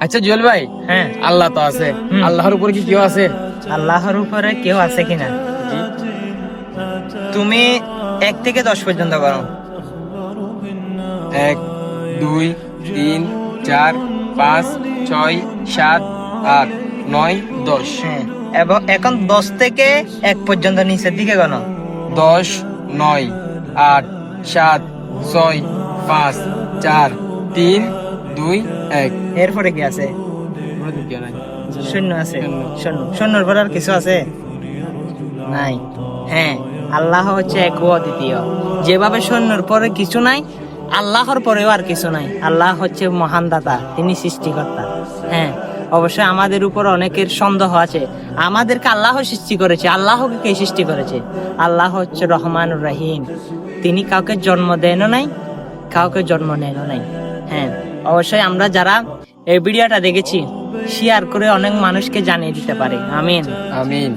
আচ্ছা জুয়েল ভাই হ্যাঁ। আল্লাহ তো আছে। আল্লাহর উপরে কি কেউ আছে? আল্লাহর উপরে কেউ আছে কিনা? তুমি এক থেকে দশ পর্যন্ত করো। এক দুই তিন চার পাঁচ ছয় সাত আট নয় দশ। হ্যাঁ। এবং এখন দশ থেকে এক পর্যন্ত নিচের দিকে গণ দশ নয় আট সাত ছয় পাঁচ চার তিন দুই, এক। এরপরে কি আছে? শূন্য আছে। শূন্য। শূন্যর পর আর কিছু আছে? নাই। হ্যাঁ আল্লাহ হচ্ছে এক ও যেভাবে শূন্যর পরে কিছু নাই, আল্লাহর পরেও আর কিছু নাই। আল্লাহ হচ্ছে মহান দাতা, তিনি সৃষ্টিকর্তা। হ্যাঁ অবশ্যই আমাদের উপর অনেকের সন্দেহ আছে। আমাদেরকে আল্লাহ সৃষ্টি করেছে। আল্লাহকে কে সৃষ্টি করেছে? আল্লাহ হচ্ছে রহমান রাহিম। তিনি কাউকে জন্ম দেনও নাই, কাউকে জন্ম নেনও নাই। হ্যাঁ অবশ্যই আমরা যারা এই ভিডিওটা দেখেছি শেয়ার করে অনেক মানুষকে জানিয়ে দিতে পারে। আমিন। আমিন।